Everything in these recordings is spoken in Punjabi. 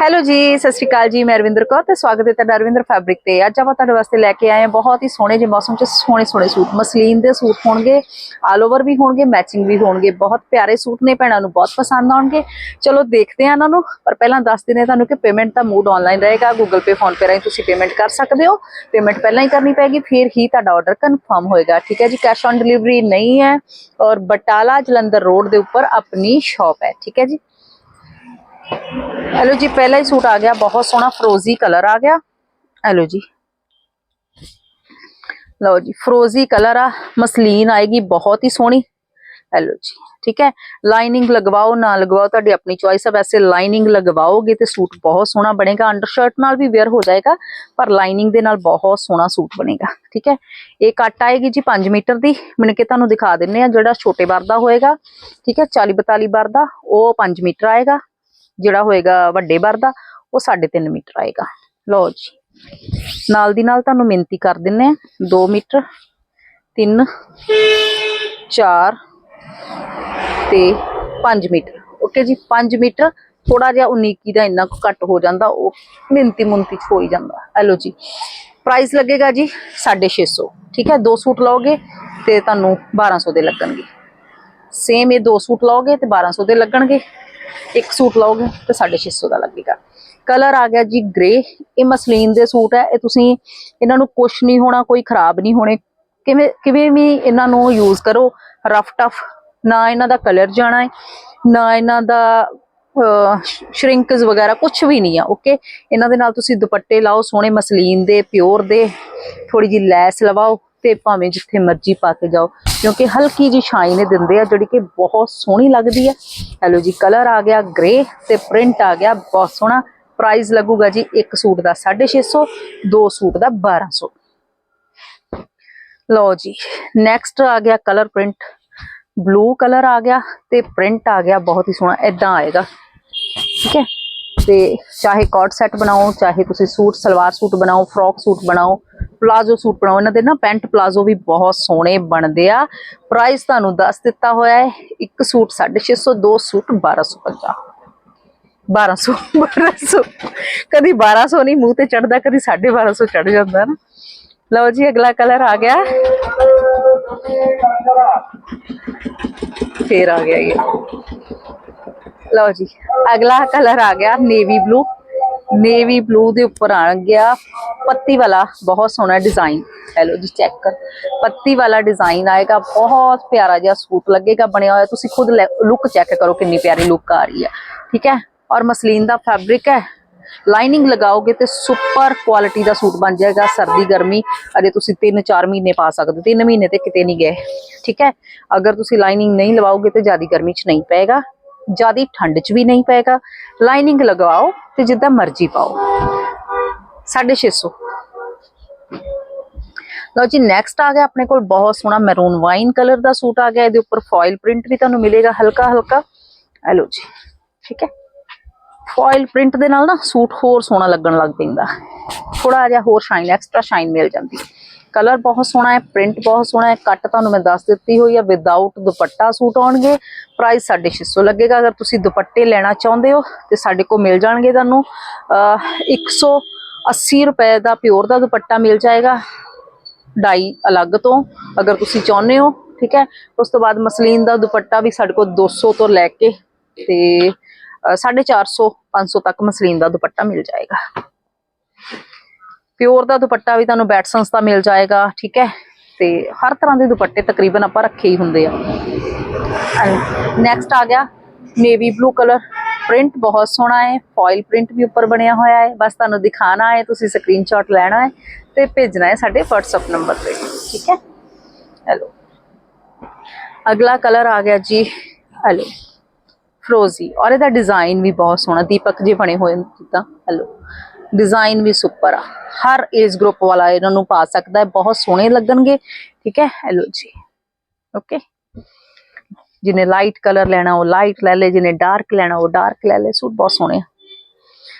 ਹੈਲੋ ਜੀ, ਸਤਿ ਸ਼੍ਰੀ ਅਕਾਲ ਜੀ, ਮੈਂ ਅਰਵਿੰਦਰ ਕੌਰ ਤੇ ਸਵਾਗਤ ਹੈ ਤੁਹਾਡਾ ਅਰਵਿੰਦਰ ਫੈਬਰਿਕ ਤੇ। ਅੱਜ ਆਪਾਂ ਤੁਹਾਡੇ ਵਾਸਤੇ ਲੈ ਕੇ ਆਏ ਹਾਂ ਬਹੁਤ ਹੀ ਸੋਹਣੇ ਜਿਹੇ ਮੌਸਮ 'ਚ ਸੋਹਣੇ ਸੋਹਣੇ ਸੂਟ। ਮਸਲੀਨ ਦੇ ਸੂਟ ਹੋਣਗੇ ਆਲ ਓਵਰ ਵੀ ਹੋਣਗੇ ਮੈਚਿੰਗ ਵੀ ਹੋਣਗੇ। ਬਹੁਤ ਪਿਆਰੇ ਸੂਟ ਨੇ, ਭੈਣਾਂ ਨੂੰ ਬਹੁਤ ਪਸੰਦ ਆਉਣਗੇ। ਚਲੋ ਦੇਖਦੇ ਹਾਂ ਇਹਨਾਂ ਨੂੰ, ਪਰ ਪਹਿਲਾਂ ਦੱਸ ਦਿੰਦੇ ਹਾਂ ਤੁਹਾਨੂੰ ਕਿ ਪੇਮੈਂਟ ਦਾ ਮੂਡ ਆਨਲਾਈਨ ਰਹੇਗਾ। ਗੂਗਲ ਪੇ ਫੋਨ ਪੇ ਰਾਹੀਂ ਤੁਸੀਂ ਪੇਮੈਂਟ ਕਰ ਸਕਦੇ ਹੋ। ਪੇਮੈਂਟ ਪਹਿਲਾਂ ਹੀ ਕਰਨੀ ਪੈਗੀ, ਫਿਰ ਹੀ ਤੁਹਾਡਾ ਆਰਡਰ ਕਨਫਰਮ ਹੋਏਗਾ। ਠੀਕ ਹੈ ਜੀ ਕੈਸ਼ ਔਨ ਡਿਲੀਵਰੀ ਨਹੀਂ ਹੈ ਔਰ ਬਟਾਲਾ ਜਲੰਧਰ ਰੋਡ ਦੇ ਉੱਪਰ ਆਪਣੀ ਸ਼ਾਪ ਹੈ। ਠੀਕ ਹੈ ਜੀ। ਹੈਲੋ ਜੀ, ਪਹਿਲਾ ਹੀ ਸੂਟ ਆ ਗਿਆ, ਬਹੁਤ ਸੋਹਣਾ ਫਰੋਜ਼ੀ ਕਲਰ ਆ ਗਿਆ। ਹੈਲੋ ਜੀ। ਲਓ ਜੀ ਫਰੋਜ਼ੀ ਕਲਰ ਆ, ਮਸਲੀਨ ਆਏਗੀ, ਬਹੁਤ ਹੀ ਸੋਹਣੀ। ਹੈਲੋ ਜੀ, ਠੀਕ ਹੈ? ਲਾਈਨਿੰਗ ਲਗਵਾਓ, ਨਾ ਲਗਵਾਓ, ਤੁਹਾਡੀ ਆਪਣੀ ਚੁਆਇਸ ਹੈ ਵੈਸੇ ਲਾਈਨਿੰਗ ਲਗਵਾਓਗੇ ਤੇ ਸੂਟ ਬਹੁਤ ਸੋਹਣਾ ਬਣੇਗਾ। ਅੰਡਰਸ਼ਰਟ ਨਾਲ ਵੀ ਵੇਅਰ ਹੋ ਜਾਏਗਾ, ਪਰ ਲਾਈਨਿੰਗ ਦੇ ਨਾਲ ਬਹੁਤ ਸੋਹਣਾ ਸੂਟ ਬਣੇਗਾ, ਠੀਕ ਹੈ? ਇਹ ਕੱਟ ਆਏਗੀ ਜੀ 5 ਮੀਟਰ ਦੀ। ਮਿਣ ਕੇ ਤੁਹਾਨੂੰ ਦਿਖਾ ਦਿੰਨੇ ਆ ਜਿਹੜਾ ਛੋਟੇ ਬਰ ਦਾ ਹੋਏਗਾ, ਠੀਕ ਹੈ? 40 42 ਬਰ ਦਾ, ਉਹ 5 ਮੀਟਰ ਆਏਗਾ। ਜਿਹੜਾ ਹੋਏਗਾ ਵੱਡੇ ਬਰ ਦਾ, ਉਹ 3.5 ਮੀਟਰ ਆਏਗਾ। ਲਓ ਜੀ। ਨਾਲ ਦੀ ਨਾਲ ਤੁਹਾਨੂੰ ਮਿੰਤੀ ਕਰ ਦਿੰਨੇ ਆ। 2 ਮੀਟਰ 3 4 ਤੇ 5 ਮੀਟਰ। ਓਕੇ ਜੀ 5 ਮੀਟਰ। ਥੋੜਾ ਜਿਹਾ 19 ਕੀ ਦਾ ਇੰਨਾ ਕੁ ਘੱਟ ਹੋ ਜਾਂਦਾ, ਉਹ ਮਿੰਤੀ ਮੁੰਤੀ ਚ ਹੋ ਹੀ ਜਾਂਦਾ। ਹੈਲੋ ਜੀ। ਪ੍ਰਾਈਸ ਲੱਗੇਗਾ ਜੀ 650 ਠੀਕ ਹੈ, ਦੋ ਸੂਟ ਲਓਗੇ ਤੇ ਤੁਹਾਨੂੰ 1200 ਦੇ ਲੱਗਣਗੇ। ਸੇਮ ਇਹ ਦੋ ਸੂਟ ਲਓਗੇ ਤੇ 1200 ਦੇ ਲੱਗਣਗੇ। ਇੱਕ ਸੂਟ ਲਓਗੇ ਤੇ 650 ਦਾ ਲੱਗੇਗਾ। ਕਲਰ ਆ ਗਿਆ ਜੀ ਗ੍ਰੇ ਇਹ ਮਸਲੀਨ ਦੇ ਸੂਟ ਹੈ, ਇਹ ਤੁਸੀਂ ਇਹਨਾਂ ਨੂੰ ਕੁਛ ਨਹੀਂ ਹੋਣਾ, ਕੋਈ ਖਰਾਬ ਨਹੀਂ ਹੋਣੇ। ਕਿਵੇਂ ਕਿਵੇਂ ਵੀ ਇਹਨਾਂ ਨੂੰ ਯੂਜ਼ ਕਰੋ ਰਫ ਟਫ ਨਾ ਇਹਨਾਂ ਦਾ ਕਲਰ ਜਾਣਾ ਹੈ, ਨਾ ਇਹਨਾਂ ਦਾ ਸ਼ਰਿੰਕਸ ਵਗੈਰਾ ਕੁਝ ਵੀ ਨਹੀਂ ਆ ਓਕੇ ਇਹਨਾਂ ਦੇ ਨਾਲ ਤੁਸੀਂ ਦੁਪੱਟੇ ਲਾਓ, ਸੋਹਣੇ ਮਸਲੀਨ ਦੇ ਪਿਓਰ ਦੇ ਥੋੜੀ ਜੀ ਲੈਸ ਲਵਾਓ। ਤੇ ਭਾਵੇਂ ਜਿੱਥੇ ਮਰਜ਼ੀ ਪਾ ਕੇ ਜਾਓ, ਕਿਉਂਕਿ ਹਲਕੀ ਜੀ ਸ਼ਾਈਨ ਇਹ ਦਿੰਦੇ ਆ, ਜਿਹੜੀ ਕਿ ਬਹੁਤ ਸੋਹਣੀ ਲੱਗਦੀ ਹੈ ਹੈਲੋ ਜੀ ਕਲਰ ਆ ਗਿਆ ਗ੍ਰੇ ਤੇ ਪ੍ਰਿੰਟ ਆ ਗਿਆ ਬਹੁਤ ਸੋਹਣਾ। ਪ੍ਰਾਈਸ ਲੱਗੂਗਾ ਜੀ ਇੱਕ ਸੂਟ ਦਾ 650 ਦੋ ਸੂਟ ਦਾ 1200 ਲਓ ਜੀ ਨੈਕਸਟ ਆ ਗਿਆ ਕਲਰ ਪ੍ਰਿੰਟ ਬਲੂ ਕਲਰ ਆ ਗਿਆ ਤੇ ਪ੍ਰਿੰਟ ਆ ਗਿਆ ਬਹੁਤ ਹੀ ਸੋਹਣਾ ਇਦਾਂ ਆਏਗਾ। ਠੀਕ ਹੈ? ਤੇ ਚਾਹੇ ਕੋਟ ਸੈੱਟ ਬਣਾਓ, ਚਾਹੇ ਤੁਸੀਂ ਸੂਟ, ਸਲਵਾਰ ਸੂਟ ਬਣਾਓ ਫਰੋਕ ਸੂਟ ਬਣਾਓ ਪਲਾਜ਼ੋ ਸੂਟ ਬਣਾਓ। ਇਹਨਾਂ ਦੇ ਨਾ ਪੈਂਟ ਪਲਾਜ਼ੋ ਵੀ ਬਹੁਤ ਸੋਹਣੇ ਬਣਦੇ ਆ। ਪ੍ਰਾਈਸ ਤੁਹਾਨੂੰ ਦੱਸ ਦਿੱਤਾ ਹੋਇਆ ਹੈ। ਇੱਕ ਸੂਟ 650 ਦੋ ਸੂਟ 1250 1200 1200 ਕਦੀ 1200 ਨਹੀਂ, ਮੂੰਹ ਤੇ ਚੜਦਾ ਕਦੀ 1250 ਚੜ ਜਾਂਦਾ ਨਾ। ਲਓ ਜੀ, ਅਗਲਾ ਕਲਰ ਆ ਗਿਆ। ਫੇਰ ਆ ਗਿਆ ਇਹ। ਲਓ ਜੀ, ਅਗਲਾ ਕਲਰ ਆ ਗਿਆ ਨੇਵੀ ਬਲੂ। ਨੇਵੀ ਬਲੂ ਦੇ ਉੱਪਰ ਆ ਗਿਆ। ਪੱਤੀ ਵਾਲਾ ਬਹੁਤ ਸੋਹਣਾ ਡਿਜ਼ਾਈਨ ਹੈਲੋ ਜੀ ਚੈੱਕ ਕਰ ਪੱਤੀ ਵਾਲਾ ਡਿਜ਼ਾਈਨ ਆਏਗਾ। ਬਹੁਤ ਪਿਆਰਾ ਜਿਹਾ ਸੂਟ ਲੱਗੇਗਾ ਬਣਿਆ ਹੋਇਆ। ਤੁਸੀਂ ਖੁਦ ਲੁੱਕ ਚੈੱਕ ਕਰੋ ਕਿੰਨੀ ਪਿਆਰੀ ਲੁੱਕ ਆ ਰਹੀ ਹੈ। ਠੀਕ ਹੈ? ਔਰ ਮਸਲੀਨ ਦਾ ਫੈਬਰਿਕ ਹੈ। ਲਾਈਨਿੰਗ ਲਗਾਓਗੇ ਤੇ ਸੁਪਰ ਕੁਆਲਿਟੀ ਦਾ ਸੂਟ ਬਣ ਜਾਏਗਾ। ਸਰਦੀ, ਗਰਮੀ ਅਜੇ ਤੁਸੀਂ 3-4 ਮਹੀਨੇ ਪਾ ਸਕਦੇ। ਹੋ 3 ਮਹੀਨੇ ਤੇ ਕਿਤੇ ਨਹੀਂ ਗਏ। ਠੀਕ ਹੈ? ਅਗਰ ਤੁਸੀਂ ਲਾਈਨਿੰਗ ਨਹੀਂ ਲਵਾਓਗੇ ਤੇ ਜਿਆਦੀ ਗਰਮੀ 'ਚ ਨਹੀਂ ਪਏਗਾ। ਜਿਆਦੀ ਠੰਡ 'ਚ ਵੀ ਨਹੀਂ ਪਏਗਾ। ਲਾਈਨਿੰਗ ਲਗਵਾਓ ਤੇ ਜਿੱਦਾਂ ਮਰਜ਼ੀ ਪਾਓ। 650 ਲਓ ਜੀ ਨੈਕਸਟ ਆ ਗਿਆ ਆਪਣੇ ਕੋਲ ਬਹੁਤ ਸੋਹਣਾ ਮੈਰੂਨ ਵਾਈਨ ਕਲਰ ਦਾ ਸੂਟ ਆ ਗਿਆ। ਇਹਦੇ ਉੱਪਰ ਫੋਇਲ ਪ੍ਰਿੰਟ ਵੀ ਤੁਹਾਨੂੰ ਮਿਲੇਗਾ ਹਲਕਾ ਹਲਕਾ ਇਹ ਲਓ ਜੀ, ਠੀਕ ਹੈ? ਫੋਇਲ ਪ੍ਰਿੰਟ ਦੇ ਨਾਲ ਨਾ ਸੂਟ ਹੋਰ ਸੋਹਣਾ ਲੱਗਣ ਲੱਗ ਪੈਂਦਾ। ਥੋੜਾ ਜਿਹਾ ਹੋਰ ਸ਼ਾਈਨ ਐਕਸਟਰਾ ਸ਼ਾਈਨ ਮਿਲ ਜਾਂਦੀ ਹੈ। ਕਲਰ ਬਹੁਤ ਸੋਹਣਾ ਹੈ, ਪ੍ਰਿੰਟ ਬਹੁਤ ਸੋਹਣਾ ਹੈ, ਕੱਟ ਤੁਹਾਨੂੰ ਮੈਂ ਦੱਸ ਦਿੱਤੀ ਹੋਈ ਹੈ ਵਿਦਆਊਟ ਦੁਪੱਟਾ ਸੂਟ ਆਉਣਗੇ ਪ੍ਰਾਈਸ 650 ਲੱਗੇਗਾ, ਅਗਰ ਤੁਸੀਂ ਦੁਪੱਟੇ ਲੈਣਾ ਚਾਹੁੰਦੇ ਹੋ ਤੇ ਸਾਡੇ ਕੋਲ ਮਿਲ ਜਾਣਗੇ ਤੁਹਾਨੂੰ, ਅਹ 180 ਰੁਪਏ ਦਾ ਪਿਓਰ ਦਾ ਦੁਪੱਟਾ ਮਿਲ ਜਾਏਗਾ ਡਾਈ ਅਲੱਗ ਤੋਂ, ਅਗਰ ਤੁਸੀਂ ਚਾਹੁੰਦੇ ਹੋ, ਠੀਕ ਹੈ, ਉਸ ਤੋਂ ਬਾਅਦ ਮਸਲੀਨ ਦਾ ਦੁਪੱਟਾ ਵੀ ਸਾਡੇ ਕੋਲ 200 ਤੋਂ ਲੈ ਕੇ ਤੇ 450 500 ਤੱਕ ਮਸਲੀਨ ਦਾ ਦੁਪੱਟਾ ਮਿਲ ਜਾਏਗਾ। ਪਿਓਰ ਦਾ ਦੁਪੱਟਾ ਵੀ ਤੁਹਾਨੂੰ ਬੈਟਸਨਸ ਦਾ ਮਿਲ ਜਾਏਗਾ, ਠੀਕ ਹੈ? ਤੇ ਹਰ ਤਰ੍ਹਾਂ ਦੇ ਦੁਪੱਟੇ ਤਕਰੀਬਨ ਆਪਾਂ ਰੱਖੇ ਹੀ ਹੁੰਦੇ ਆ। ਨੈਕਸਟ ਆ ਗਿਆ ਨੇਵੀ ਬਲੂ ਕਲਰ ਪ੍ਰਿੰਟ ਬਹੁਤ ਸੋਹਣਾ ਹੈ ਫੋਇਲ ਪ੍ਰਿੰਟ ਵੀ ਉੱਪਰ ਬਣਿਆ ਹੋਇਆ ਹੈ। ਬਸ ਤੁਹਾਨੂੰ ਦਿਖਾਣਾ ਹੈ, ਤੁਸੀਂ ਸਕਰੀਨਸ਼ਾਟ ਲੈਣਾ ਹੈ ਤੇ ਭੇਜਣਾ ਹੈ ਸਾਡੇ WhatsApp ਨੰਬਰ ਤੇ, ਠੀਕ ਹੈ? ਹੈਲੋ ਅਗਲਾ ਕਲਰ ਆ ਗਿਆ ਜੀ ਹੈਲੋ ਫਰੋਜ਼ੀ ਔਰ ਇਹਦਾ ਡਿਜ਼ਾਈਨ ਵੀ ਬਹੁਤ ਸੋਹਣਾ, ਦੀਪਕ ਜੀ ਬਣੇ ਹੋਏ ਜਿੱਦਾਂ ਹੈਲੋ ਡਿਜ਼ਾਈਨ ਵੀ ਸੁਪਰ ਆ। ਹਰ ਏਜ ਗਰੁੱਪ ਵਾਲਾ ਇਹਨਾਂ ਨੂੰ ਪਾ ਸਕਦਾ ਹੈ। ਬਹੁਤ ਸੋਹਣੇ ਲੱਗਣਗੇ। ਠੀਕ ਹੈ? ਹੈਲੋ ਜੀ। ਓਕੇ ਜਿਹਨੇ ਲਾਈਟ ਕਲਰ ਲੈਣਾ, ਉਹ ਲਾਈਟ ਲੈ ਲੇ। ਜਿਹਨੇ ਡਾਰਕ ਲੈਣਾ, ਉਹ ਡਾਰਕ ਲੈ ਲੇ। ਸੂਟ ਬਹੁਤ ਸੋਹਣੇ ਆ।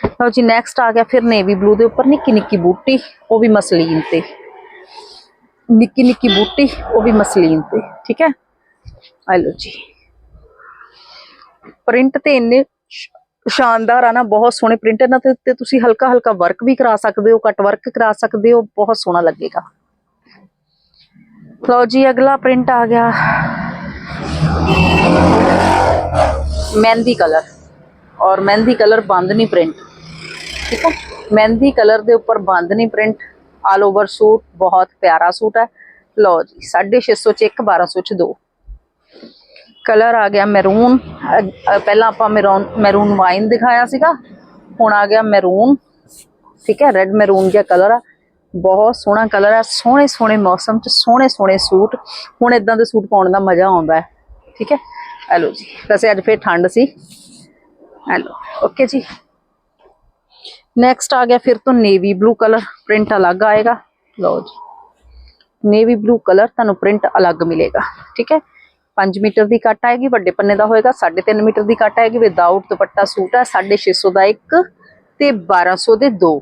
ਲਓ ਜੀ ਨੈਕਸਟ ਆ ਗਿਆ ਫਿਰ ਨੇਵੀ ਬਲੂ ਦੇ ਉੱਪਰ। ਨਿੱਕੀ ਨਿੱਕੀ ਬੂਟੀ, ਉਹ ਵੀ ਮਸਲੀਨ ਤੇ। ਨਿੱਕੀ ਨਿੱਕੀ ਬੂਟੀ, ਉਹ ਵੀ ਮਸਲੀਨ ਤੇ। ਠੀਕ ਹੈ? ਆ ਲਓ ਜੀ। ਪ੍ਰਿੰਟ ਤੇ ਇੰਨੇ ਸ਼ਾਨਦਾਰ ਆ ਨਾ ਬਹੁਤ ਸੋਹਣੇ ਪ੍ਰਿੰਟ ਇਹਨਾਂ ਤੇ ਉੱਤੇ ਤੁਸੀਂ ਹਲਕਾ ਹਲਕਾ ਵਰਕ ਵੀ ਕਰਾ ਸਕਦੇ ਹੋ ਕੱਟ ਵਰਕ ਕਰਾ ਸਕਦੇ ਹੋ ਬਹੁਤ ਸੋਹਣਾ ਲੱਗੇਗਾ ਲਓ ਜੀ ਅਗਲਾ ਪ੍ਰਿੰਟ ਆ ਗਿਆ ਮਹਿੰਦੀ ਕਲਰ ਔਰ ਮਹਿੰਦੀ ਕਲਰ ਬੰਦ ਨਹੀਂ ਪ੍ਰਿੰਟ ਠੀਕ ਹੈ ਮਹਿੰਦੀ ਕਲਰ ਦੇ ਉੱਪਰ ਬੰਦ ਨਹੀਂ ਪ੍ਰਿੰਟ ਆਲ ਓਵਰ ਸੂਟ ਬਹੁਤ ਪਿਆਰਾ ਸੂਟ ਹੈ ਲਓ ਜੀ 650 ਚ ਇੱਕ 1200 ਚ ਦੋ ਕਲਰ ਆ ਗਿਆ ਮੈਰੂਨ। ਪਹਿਲਾਂ ਆਪਾਂ ਮੈਰੂਨ ਮੈਰੂਨ ਵਾਈਨ ਦਿਖਾਇਆ ਸੀਗਾ। ਹੁਣ ਆ ਗਿਆ ਮੈਰੂਨ। ਠੀਕ ਹੈ ਰੈੱਡ ਮੈਰੂਨ ਜਿਹਾ ਕਲਰ ਆ। ਬਹੁਤ ਸੋਹਣਾ ਕਲਰ ਆ। ਸੋਹਣੇ ਸੋਹਣੇ ਮੌਸਮ ਚ, ਸੋਹਣੇ ਸੋਹਣੇ ਸੂਟ। ਹੁਣ ਇਦਾਂ ਦੇ ਸੂਟ ਪਾਉਣ ਦਾ ਮਜ਼ਾ ਆਉਂਦਾ ਹੈ। ਠੀਕ ਹੈ, ਹੈਲੋ ਜੀ। ਵੈਸੇ ਅੱਜ ਫੇਰ ਠੰਡ ਸੀ। ਹੈਲੋ, ਓਕੇ ਜੀ। ਨੈਕਸਟ ਆ ਗਿਆ ਫਿਰ ਤੋਂ ਨੇਵੀ ਬਲੂ ਕਲਰ। ਪ੍ਰਿੰਟ ਅਲੱਗ ਆਏਗਾ। ਲਓ ਜੀ। ਨੇਵੀ ਬਲੂ ਕਲਰ ਤੁਹਾਨੂੰ ਪ੍ਰਿੰਟ ਅਲੱਗ ਮਿਲੇਗਾ। ਠੀਕ ਹੈ 5 ਮੀਟਰ ਦੀ ਕੱਟ ਆਏਗੀ, ਵੱਡੇ ਪੰਨੇ ਦਾ ਹੋਏਗਾ 3.5 ਮੀਟਰ ਦੀ ਕੱਟ ਆਏਗੀ ਵਿਦਆਊਟ ਦੁਪੱਟਾ ਸੂਟ ਹੈ 650 ਦਾ ਇੱਕ ਤੇ 1200 ਦੇ ਦੋ।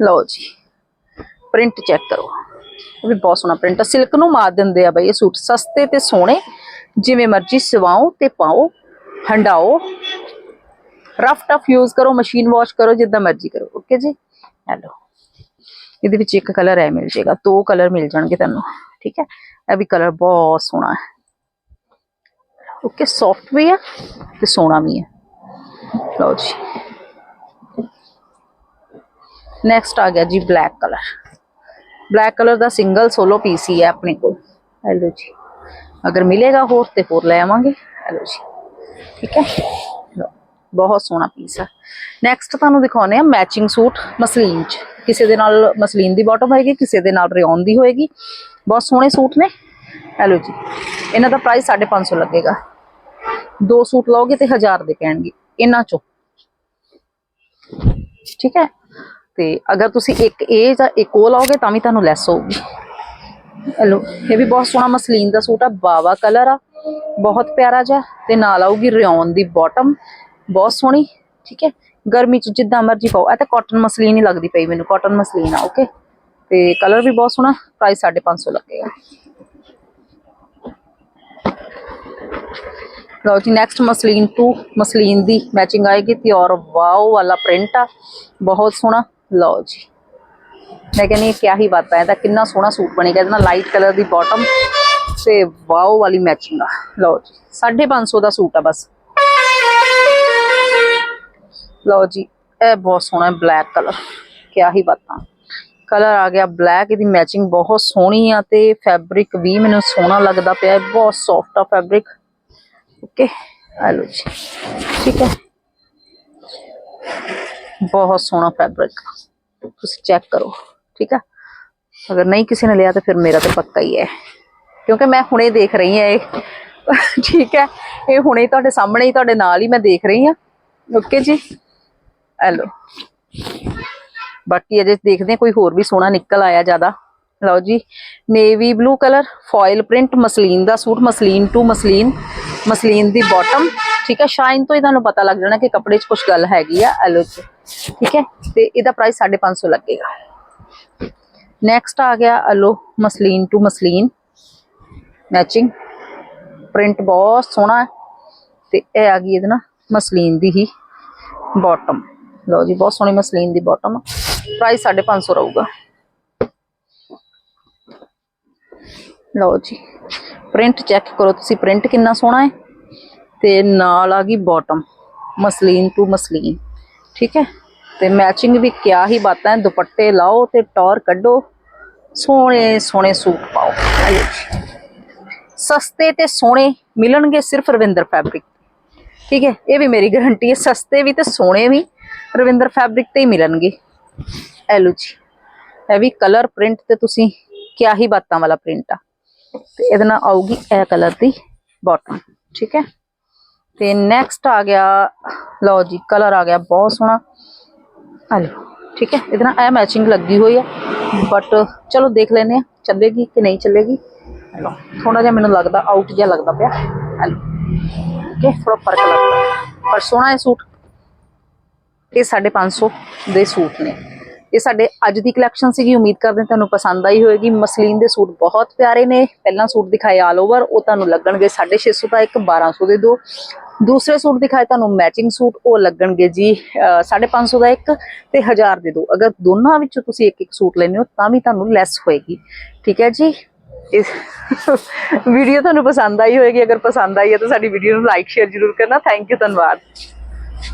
ਲਓ ਜੀ ਪ੍ਰਿੰਟ ਚੈੱਕ ਕਰੋ। ਇਹ ਵੀ ਬਹੁਤ ਸੋਹਣਾ ਪ੍ਰਿੰਟ ਹੈ ਸਿਲਕ ਨੂੰ ਮਾਰ ਦਿੰਦੇ ਆ ਬਈ, ਇਹ ਸੂਟ ਸਸਤੇ ਤੇ ਸੋਹਣੇ, ਜਿਵੇਂ ਮਰਜ਼ੀ ਸਵਾਓ ਤੇ ਪਾਓ, ਹੰਡਾਓ। ਰਫ ਟਫ ਯੂਜ਼ ਕਰੋ ਮਸ਼ੀਨ ਵਾਸ਼ ਕਰੋ, ਜਿੱਦਾਂ ਮਰਜ਼ੀ ਕਰੋ ਓਕੇ ਜੀ? ਹੈਲੋ ਇਹਦੇ ਵਿੱਚ ਇੱਕ ਕਲਰ ਹੈ ਮਿਲ ਜਾਏਗਾ, ਦੋ ਕਲਰ ਮਿਲ ਜਾਣਗੇ ਤੁਹਾਨੂੰ, ਠੀਕ ਹੈ? ਇਹ ਵੀ ਕਲਰ ਬਹੁਤ ਸੋਹਣਾ ਹੈ। ਓਕੇ ਸੌਫਟ ਵੀ ਹੈ ਤੇ ਸੋਹਣਾ ਵੀ ਹੈ। ਲਓ ਜੀ। ਨੈਕਸਟ ਆ ਗਿਆ ਜੀ ਬਲੈਕ ਕਲਰ ਬਲੈਕ ਕਲਰ ਦਾ ਸਿੰਗਲ ਸੋਲੋ ਪੀਸ ਹੀ ਹੈ ਆਪਣੇ ਕੋਲ। ਹੈਲੋ ਜੀ। ਅਗਰ ਮਿਲੇਗਾ ਹੋਰ ਤੇ ਹੋਰ ਲੈ ਆਵਾਂਗੇ। ਹੈਲੋ ਜੀ। ਠੀਕ ਹੈ? ਲਓ, ਬਹੁਤ ਸੋਹਣਾ ਪੀਸ ਹੈ ਨੈਕਸਟ ਤੁਹਾਨੂੰ ਦਿਖਾਉਨੇ ਆ ਮੈਚਿੰਗ ਸੂਟ ਮਸਲੀਨ ਚ। ਕਿਸੇ ਦੇ ਨਾਲ ਮਸਲੀਨ ਦੀ ਬਾਟਮ ਹੋਏਗੀ, ਕਿਸੇ ਦੇ ਨਾਲ ਰਿਓਨ ਦੀ ਹੋਏਗੀ। ਬਹੁਤ ਸੋਹਣੇ ਸੂਟ ਨੇ। ਹੈਲੋ ਜੀ, ਇਹਨਾਂ ਦਾ ਪ੍ਰਾਈਸ 550 ਲੱਗੇਗਾ। ਦੋ ਸੂਟ ਲਓਗੇ ਤੇ 1000 ਦੇ ਪੈਣਗੇ ਇਹਨਾਂ ਚੋਂ। ਠੀਕ ਹੈ? ਤੇ ਅਗਰ ਤੁਸੀਂ ਇੱਕ ਇਹ ਜਾਂ ਇੱਕ ਉਹ ਲਓਗੇ, ਤਾਂ ਵੀ ਤੁਹਾਨੂੰ ਲੈਸ ਹੋਊਗੀ। ਹੈਲੋ ਇਹ ਵੀ ਬਹੁਤ ਸੋਹਣਾ ਮਸਲੀਨ ਦਾ ਸੂਟ ਆ ਬਾਵਾ ਕਲਰ ਆ, ਬਹੁਤ ਪਿਆਰਾ ਜਿਹਾ, ਤੇ ਨਾਲ ਆਊਗੀ ਰਿਓਨ ਦੀ ਬਾਟਮ ਬਹੁਤ ਸੋਹਣੀ। ਠੀਕ ਹੈ? ਗਰਮੀ ਚ ਜਿੱਦਾਂ ਮਰਜ਼ੀ ਪਾਓ। ਇਹ ਤਾਂ ਕਾਟਨ ਮਸਲੀਨ ਹੀ ਲੱਗਦੀ ਪਈ ਮੈਨੂੰ ਕਾਟਨ ਮਸਲੀਨ ਆ ਓਕੇ ਤੇ ਕਲਰ ਵੀ ਬਹੁਤ ਸੋਹਣਾ ਪ੍ਰਾਈਸ 550 ਲੱਗੇਗਾ। ਲਓ ਜੀ ਨੈਕਸਟ ਮਸਲੀਨ 2 ਮਸਲੀਨ ਦੀ ਮੈਚਿੰਗ ਆਏਗੀ ਤੇ ਔਰ ਵਾਓ ਵਾਲਾ ਪ੍ਰਿੰਟ ਆ, ਬਹੁਤ ਸੋਹਣਾ। ਲਓ ਜੀ, ਮੈਂ ਕਹਿੰਦੀ ਹਾਂ ਕਿਆ ਹੀ ਬਾਤ ਹੈ ਇਹਦਾ ਕਿੰਨਾ ਸੋਹਣਾ ਸੂਟ ਬਣੇਗਾ, ਇਹਦੇ ਨਾਲ ਲਾਈਟ ਕਲਰ ਦੀ ਬਾਟਮ ਤੇ ਵਾਓ ਵਾਲੀ ਮੈਚਿੰਗ ਆ। ਲਓ ਜੀ 550 ਦਾ ਸੂਟ ਆ ਬਸ। ਲਓ ਜੀ ਇਹ ਬਹੁਤ ਸੋਹਣਾ ਹੈ ਬਲੈਕ ਕਲਰ ਕਿਆ ਹੀ ਬਾਤਾਂ। ਕਲਰ ਆ ਗਿਆ ਬਲੈਕ ਇਹਦੀ ਮੈਚਿੰਗ ਬਹੁਤ ਸੋਹਣੀ ਆ ਤੇ ਫੈਬਰਿਕ ਵੀ ਮੈਨੂੰ ਸੋਹਣਾ ਲੱਗਦਾ ਪਿਆ ਹੈ, ਬਹੁਤ ਸੌਫਟ ਆ ਫੈਬਰਿਕ ਓਕੇ ਆ ਲਓ ਜੀ। ਠੀਕ ਹੈ। ਬਹੁਤ ਸੋਹਣਾ ਫੈਬਰਿਕ ਤੁਸੀਂ ਚੈੱਕ ਕਰੋ। ਠੀਕ ਹੈ ਅਗਰ ਨਹੀਂ ਕਿਸੇ ਨੇ ਲਿਆ ਤਾਂ ਫਿਰ ਮੇਰਾ ਤਾਂ ਪੱਕਾ ਹੀ ਹੈ। ਕਿਉਂਕਿ ਮੈਂ ਹੁਣੇ ਦੇਖ ਰਹੀ ਹਾਂ ਇਹ। ਠੀਕ ਹੈ? ਇਹ ਹੁਣੇ ਤੁਹਾਡੇ ਸਾਹਮਣੇ ਹੀ ਤੁਹਾਡੇ ਨਾਲ ਹੀ ਮੈਂ ਦੇਖ ਰਹੀ ਹਾਂ। ਓਕੇ ਜੀ? ਹੈਲੋ। ਬਾਕੀ ਅਜੇ ਦੇਖਦੇ ਹਾਂ, ਕੋਈ ਹੋਰ ਵੀ ਸੋਹਣਾ ਨਿਕਲ ਆਇਆ ਜ਼ਿਆਦਾ। ਲਓ ਜੀ navy blue colour foil print muslin ਦਾ suit, muslin two muslin muslin ਦੀ ਬਾਟਮ ਠੀਕ ਹੈ ਸ਼ਾਈਨ ਤੋਂ ਹੀ ਤੁਹਾਨੂੰ ਪਤਾ ਲੱਗ ਜਾਣਾ ਕਿ ਕੱਪੜੇ 'ਚ ਕੁਝ ਗੱਲ ਹੈਗੀ ਆ ਐਲੋ 'ਚ ਠੀਕ ਹੈ, ਤੇ ਇਹਦਾ ਪ੍ਰਾਈਸ 550 ਲੱਗੇਗਾ। ਨੈਕਸਟ ਆ ਗਿਆ yellow muslin two muslin. Matching print ਬਹੁਤ ਸੋਹਣਾ ਹੈ, ਤੇ ਇਹ ਆ ਗਈ ਇਹਦੇ ਨਾਲ ਮਸਲੀਨ ਦੀ ਹੀ ਬਾਟਮ ਲਓ ਜੀ, ਬਹੁਤ ਸੋਹਣੀ ਮਸਲੀਨ ਦੀ ਬਾਟਮ ਪ੍ਰਾਈਸ 550 ਰਹੂਗਾ। ਲਓ ਜੀ ਪ੍ਰਿੰਟ ਚੈੱਕ ਕਰੋ ਤੁਸੀਂ ਪ੍ਰਿੰਟ ਕਿੰਨਾ ਸੋਹਣਾ ਹੈ। ਤੇ ਨਾਲ ਆ ਗਈ ਬਾਟਮ ਮਸਲੀਨ ਟੂ ਮਸਲੀਨ, ਠੀਕ ਹੈ। ਤੇ ਮੈਚਿੰਗ ਵੀ ਕਿਆ ਹੀ ਬਾਤਾਂ ਹੈ, ਦੁਪੱਟੇ ਲਾਓ ਤੇ ਟੌਰ ਕੱਢੋ, ਸੋਹਣੇ ਸੋਹਣੇ ਸੂਟ ਪਾਓ। ਸਸਤੇ ਤੇ ਸੋਹਣੇ ਮਿਲਣਗੇ ਸਿਰਫ ਰਵਿੰਦਰ ਫੈਬਰਿਕ ਠੀਕ ਹੈ, ਇਹ ਵੀ ਮੇਰੀ ਗਾਰੰਟੀ ਹੈ, ਸਸਤੇ ਵੀ ਤੇ ਸੋਹਣੇ ਵੀ। ਰਵਿੰਦਰ ਫੈਬਰਿਕ ਤੇ ਹੀ ਮਿਲਣਗੇ। ਐਲੋ ਜੀ। ਇਹ ਵੀ ਕਲਰ ਪ੍ਰਿੰਟ ਤੇ ਤੁਸੀਂ ਕਿਆ ਹੀ ਬਾਤਾਂ ਵਾਲਾ ਪ੍ਰਿੰਟ ਆ। ਤੇ ਇਹਦੇ ਨਾਲ ਆਊਗੀ ਇਹ ਕਲਰ ਦੀ ਬਾਟਮ ਠੀਕ ਹੈ? ਤੇ ਨੈਕਸਟ ਆ ਗਿਆ, ਲਓ ਜੀ ਕਲਰ ਆ ਗਿਆ ਬਹੁਤ ਸੋਹਣਾ। ਹਲੋ ਠੀਕ ਹੈ? ਇਹਦੇ ਨਾਲ ਇਹ ਮੈਚਿੰਗ ਲੱਗੀ ਹੋਈ ਹੈ ਬਟ ਚਲੋ ਦੇਖ ਲੈਨੇ ਆ, ਚੱਲੇਗੀ ਕਿ ਨਹੀਂ ਚੱਲੇਗੀ। ਲਓ ਥੋੜਾ ਜਿਹਾ ਮੈਨੂੰ ਲੱਗਦਾ ਆਊਟ ਜਿਹਾ ਲੱਗਦਾ ਪਿਆ। ਹਲੋ ਓਕੇ ਥੋੜਾ ਫ਼ਰਕ ਲੱਗਦਾ। ਪਰ ਸੋਹਣਾ ਹੈ ਸੂਟ। ਇਹ 550 ਦੇ ਸੂਟ ਨੇ। ਇਹ ਸਾਡੇ ਅੱਜ ਦੀ ਕਲੈਕਸ਼ਨ ਸੀਗੀ ਉਮੀਦ ਕਰਦੇ ਤੁਹਾਨੂੰ ਪਸੰਦ ਆਈ ਹੋਵੇਗੀ। ਮਸਲੀਨ ਦੇ ਸੂਟ ਬਹੁਤ ਪਿਆਰੇ ਨੇ। ਪਹਿਲਾਂ ਸੂਟ ਦਿਖਾਏ ਆਲ ਓਵਰ ਉਹ ਤੁਹਾਨੂੰ ਲੱਗਣਗੇ 650 ਦਾ ਇੱਕ 1200 ਦੇ ਦੋ। ਦੂਸਰੇ ਸੂਟ ਦਿਖਾਏ ਤੁਹਾਨੂੰ ਮੈਚਿੰਗ ਸੂਟ ਉਹ ਲੱਗਣਗੇ ਜੀ ਅਹ, 550 ਦਾ ਇੱਕ ਤੇ 1000 ਦੇ ਦੋ। ਅਗਰ ਦੋਨਾਂ ਵਿੱਚੋਂ ਤੁਸੀਂ ਇੱਕ ਇੱਕ ਸੂਟ ਲੈਣੇ ਹੋ ਤਾਂ ਵੀ ਤੁਹਾਨੂੰ ਲੈਸ ਹੋਏਗੀ। ਠੀਕ ਹੈ ਜੀ? ਇਸ ਵੀਡੀਓ ਤੁਹਾਨੂੰ ਪਸੰਦ ਆਈ ਹੋਏਗੀ ਅਗਰ ਪਸੰਦ ਆਈ ਹੈ ਤਾਂ ਸਾਡੀ ਵੀਡੀਓ ਨੂੰ ਲਾਈਕ ਸ਼ੇਅਰ ਜ਼ਰੂਰ ਕਰਨਾ। ਥੈਂਕ ਯੂ ਧੰਨਵਾਦ।